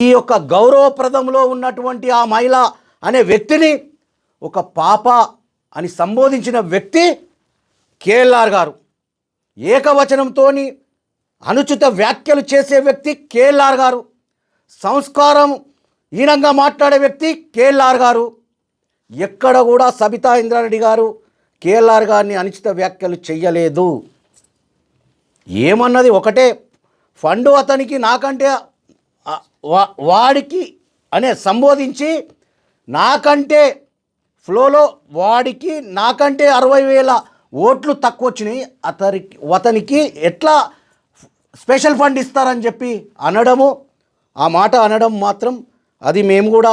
ఈ యొక్క గౌరవప్రదంలో ఉన్నటువంటి ఆ మహిళ అనే వ్యక్తిని ఒక పాప అని సంబోధించిన వ్యక్తి కేఎల్ఆర్ గారు. ఏకవచనంతో అనుచిత వ్యాఖ్యలు చేసే వ్యక్తి కేఎల్ఆర్ గారు. సంస్కారం హీనంగా మాట్లాడే వ్యక్తి కేఎల్ఆర్ గారు. ఎక్కడ కూడా సబితా ఇంద్రారెడ్డి గారు కేఎల్ఆర్ గారిని అనుచిత వ్యాఖ్యలు చెయ్యలేదు. ఏమన్నది ఒకటే. ఫండు అతనికి నాకంటే వాడికి అనే సంబోధించి నాకంటే ఫ్లోలో వాడికి నాకంటే అరవై వేల ఓట్లు తక్కువ వచ్చినాయి అతనికి అతనికి ఎట్లా స్పెషల్ ఫండ్ ఇస్తారని చెప్పి అనడము ఆ మాట అనడం మాత్రం అది మేము కూడా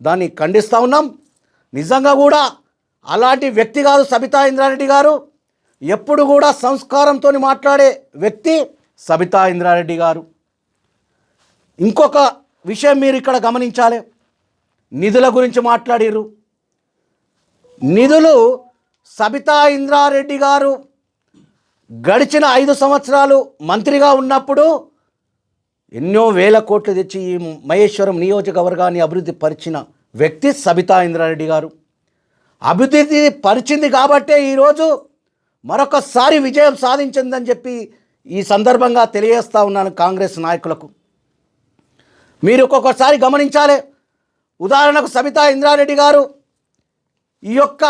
దాన్ని ఖండిస్తూ ఉన్నాం. నిజంగా కూడా అలాంటి వ్యక్తి కాదు సబితా ఇంద్రారెడ్డి గారు. ఎప్పుడు కూడా సంస్కారంతో మాట్లాడే వ్యక్తి సబితా ఇంద్రారెడ్డి గారు. ఇంకొక విషయం మీరు ఇక్కడ గమనించాలి. నిధుల గురించి మాట్లాడిర్రు. నిధులు సబితా ఇంద్రారెడ్డి గారు గడిచిన ఐదు సంవత్సరాలు మంత్రిగా ఉన్నప్పుడు ఎన్నో వేల కోట్లు తెచ్చి ఈ మహేశ్వరం నియోజకవర్గాన్ని అభివృద్ధి పరిచిన వ్యక్తి సబితా ఇంద్రారెడ్డి గారు. అభివృద్ధి పరిచింది కాబట్టే ఈరోజు మరొకసారి విజయం సాధించిందని చెప్పి ఈ సందర్భంగా తెలియజేస్తా ఉన్నాను కాంగ్రెస్ నాయకులకు. మీరు ఒక్కొక్కసారి గమనించాలి. ఉదాహరణకు సబితా ఇంద్రారెడ్డి గారు ఈ యొక్క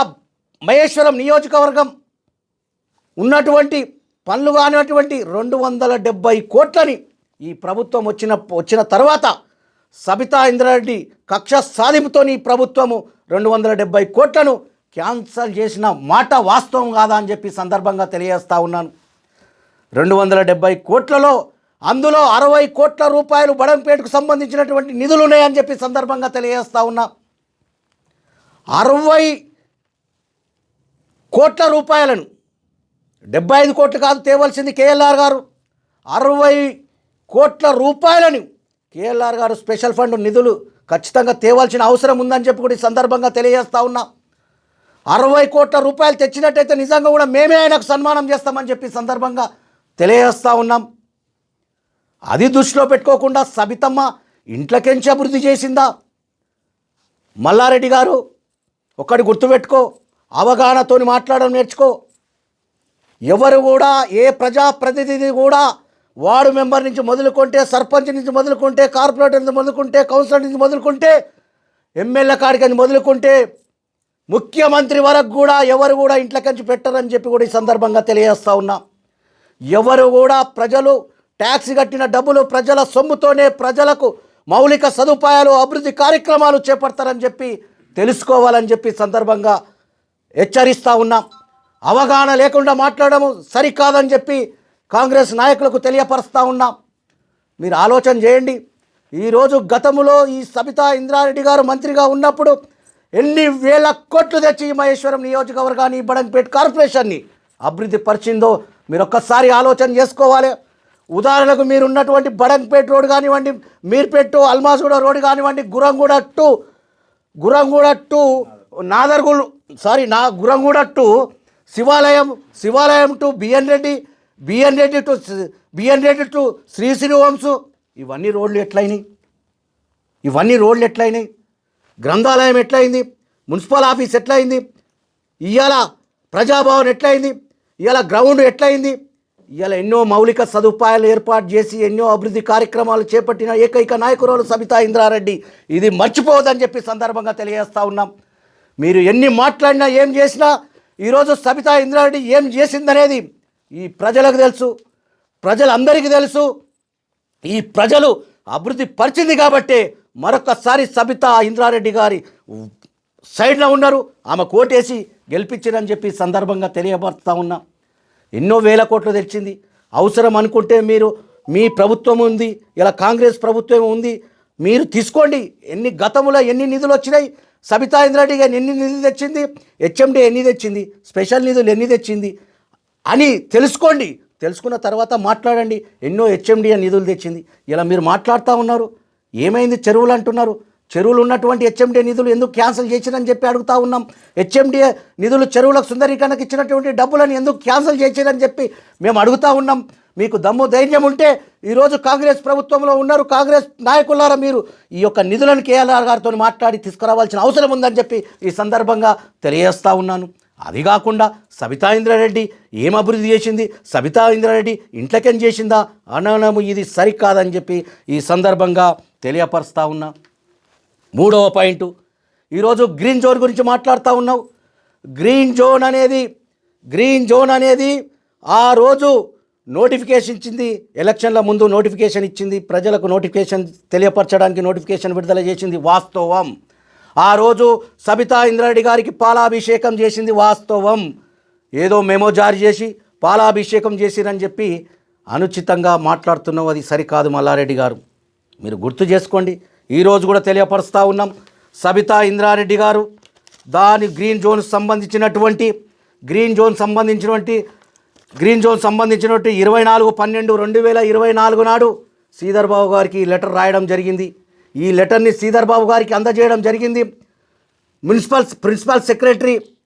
మహేశ్వరం నియోజకవర్గం ఉన్నటువంటి పనులు కానిటువంటి రెండు వందల డెబ్బై కోట్లని ఈ ప్రభుత్వం వచ్చిన వచ్చిన తర్వాత సబితా ఇంద్రారెడ్డి కక్ష సాధింపుతో ఈ ప్రభుత్వము రెండు వందల డెబ్బై కోట్లను క్యాన్సల్ చేసిన మాట వాస్తవం కాదా అని చెప్పి సందర్భంగా తెలియజేస్తా ఉన్నాను. రెండు వందల డెబ్బై కోట్లలో అందులో అరవై కోట్ల రూపాయలు బడంపేటకు సంబంధించినటువంటి నిధులు ఉన్నాయని చెప్పి సందర్భంగా తెలియజేస్తా ఉన్నా. అరవై కోట్ల రూపాయలను డెబ్బై ఐదు కోట్లు కాదు తేవలసింది కేఎల్ఆర్ గారు. అరవై కోట్ల రూపాయలని కేఎల్ఆర్ గారు స్పెషల్ ఫండ్ నిధులు ఖచ్చితంగా తేవాల్సిన అవసరం ఉందని చెప్పి కూడా ఈ సందర్భంగా తెలియజేస్తా ఉన్నా. అరవై కోట్ల రూపాయలు తెచ్చినట్టయితే నిజంగా కూడా మేమే ఆయనకు సన్మానం చేస్తామని చెప్పి సందర్భంగా తెలియజేస్తా ఉన్నాం. అది దృష్టిలో పెట్టుకోకుండా సబితమ్మ ఇంట్లోకెంచి అభివృద్ధి చేసిందా? మల్లారెడ్డి గారు ఒక్కటి గుర్తుపెట్టుకో అవగాహనతోని మాట్లాడడం నేర్చుకో. ఎవరు కూడా ఏ ప్రజాప్రతినిధి కూడా వార్డు మెంబర్ నుంచి మొదలుకుంటే సర్పంచ్ నుంచి మొదలుకుంటే కార్పొరేటర్ నుంచి మొదలుకుంటే కౌన్సిలర్ నుంచి మొదలుకుంటే ఎమ్మెల్యే కాడికని మొదలుకుంటే ముఖ్యమంత్రి వరకు కూడా ఎవరు కూడా ఇంట్లోకించి పెట్టరని చెప్పి కూడా ఈ సందర్భంగా తెలియజేస్తా ఉన్నా. ఎవరు కూడా ప్రజలు ట్యాక్స్ కట్టిన డబ్బులు ప్రజల సొమ్ముతోనే ప్రజలకు మౌలిక సదుపాయాలు అభివృద్ధి కార్యక్రమాలు చేపడతారని చెప్పి తెలుసుకోవాలని చెప్పి సందర్భంగా హెచ్చరిస్తూ ఉన్నాం. అవగాహన లేకుండా మాట్లాడము సరికాదని చెప్పి కాంగ్రెస్ నాయకులకు తెలియపరుస్తూ ఉన్నాం. మీరు ఆలోచన చేయండి. ఈరోజు గతంలో ఈ సబితా ఇంద్రారెడ్డి గారు మంత్రిగా ఉన్నప్పుడు ఎన్ని వేల కోట్లు తెచ్చి మహేశ్వరం నియోజకవర్గాన్ని బడంపేట్ కార్పొరేషన్ని అభివృద్ధి పరిచిందో మీరు ఒక్కసారి ఆలోచన చేసుకోవాలి. ఉదాహరణకు మీరు ఉన్నటువంటి బడంపేట్ రోడ్ కానివ్వండి మీర్పేట్ అల్మాస్గూడ రోడ్ కానివ్వండి Gurramguda to Gurramguda to Nadergul sorry నా Gurramguda to Shivalayam Shivalayam to BN Reddy BN Reddy to BN Reddy to Sri శ్రీవంశు ఇవన్నీ రోడ్లు ఎట్లయినాయి? ఇవన్నీ రోడ్లు ఎట్లయినాయి? గ్రంథాలయం ఎట్లయింది? Municipal office ఎట్లయింది? ఇవాళ ప్రజాభవన్ ఎట్లయింది? ఇవాళ గ్రౌండ్ ఎట్లయింది? ఇలా ఎన్నో మౌలిక సదుపాయాలు ఏర్పాటు చేసి ఎన్నో అభివృద్ధి కార్యక్రమాలు చేపట్టిన ఏకైక నాయకురాలు సబితా ఇంద్రారెడ్డి. ఇది మర్చిపోవద్దని చెప్పి సందర్భంగా తెలియజేస్తా ఉన్నాం. మీరు ఎన్ని మాట్లాడినా ఏం చేసినా ఈరోజు సబితా ఇంద్రారెడ్డి ఏం చేసిందనేది ఈ ప్రజలకు తెలుసు ప్రజలందరికీ తెలుసు. ఈ ప్రజలు అభివృద్ధి పరిచింది కాబట్టే మరొకసారి సబితా ఇంద్రారెడ్డి గారి సైడ్లో ఉన్నారు. ఆమె కోటేసి గెలిపించిరని చెప్పి సందర్భంగా తెలియబడుతూ ఉన్నా. ఎన్నో వేల కోట్లు తెచ్చింది అవసరం అనుకుంటే మీరు మీ ప్రభుత్వం ఉంది ఇలా కాంగ్రెస్ ప్రభుత్వం ఉంది మీరు తీసుకోండి. ఎన్ని గతంలో ఎన్ని నిధులు వచ్చినాయి? సబితా ఇంద్రారెడ్డి గారు ఎన్ని నిధులు తెచ్చింది? హెచ్ఎండి ఎన్ని తెచ్చింది? స్పెషల్ నిధులు ఎన్ని తెచ్చింది? అని తెలుసుకోండి. తెలుసుకున్న తర్వాత మాట్లాడండి. ఎన్నో హెచ్ఎండి నిధులు తెచ్చింది. ఇలా మీరు మాట్లాడుతూ ఉన్నారు. ఏమైంది చెరువులు అంటున్నారు? చెరువులు ఉన్నటువంటి హెచ్ఎండీఏ నిధులు ఎందుకు క్యాన్సిల్ చేసిరని చెప్పి అడుగుతా ఉన్నాం. హెచ్ఎండి నిధులు చెరువులకు సుందరీకరణకు ఇచ్చినటువంటి డబ్బులను ఎందుకు క్యాన్సిల్ చేసిరని చెప్పి మేము అడుగుతా ఉన్నాం. మీకు దమ్ము ధైర్యం ఉంటే ఈరోజు కాంగ్రెస్ ప్రభుత్వంలో ఉన్నారు. కాంగ్రెస్ నాయకులారా మీరు ఈ యొక్క నిధులను కేఎల్ఆర్ గారితో మాట్లాడి తీసుకురావాల్సిన అవసరం ఉందని చెప్పి ఈ సందర్భంగా తెలియజేస్తా ఉన్నాను. అది కాకుండా సబితా ఇంద్రారెడ్డి ఏం అభివృద్ధి చేసింది? సబితా ఇంద్రారెడ్డి ఇంట్లోకేం చేసిందా? అననము ఇది సరికాదని చెప్పి ఈ సందర్భంగా తెలియపరుస్తా ఉన్నా. మూడవ పాయింట్. ఈరోజు గ్రీన్ జోన్ గురించి మాట్లాడుతూ ఉన్నావు. గ్రీన్ జోన్ అనేది గ్రీన్ జోన్ అనేది ఆ రోజు నోటిఫికేషన్ ఇచ్చింది ఎలక్షన్ల ముందు నోటిఫికేషన్ ఇచ్చింది ప్రజలకు నోటిఫికేషన్ తెలియపరచడానికి నోటిఫికేషన్ విడుదల చేసింది వాస్తవం. ఆ రోజు సబితా ఇంద్రారెడ్డి గారికి పాలాభిషేకం చేసింది వాస్తవం. ఏదో మెమో జారీ చేసి పాలాభిషేకం చేసిరని చెప్పి అనుచితంగా మాట్లాడుతున్నావు అది సరికాదు మల్లారెడ్డి గారు. మీరు గుర్తు చేసుకోండి. ఈరోజు కూడా తెలియపరుస్తూ ఉన్నాం. సబితా ఇంద్రారెడ్డి గారు దాని గ్రీన్ జోన్ సంబంధించినటువంటి గ్రీన్ జోన్ సంబంధించినటువంటి గ్రీన్ జోన్ సంబంధించినటువంటి ఇరవై నాలుగు పన్నెండు రెండు వేల ఇరవై నాలుగు నాడు శ్రీధర్ బాబు గారికి ఈ లెటర్ రాయడం జరిగింది. ఈ లెటర్ని శ్రీధర్ బాబు గారికి అందజేయడం జరిగింది. Municipal principal secretary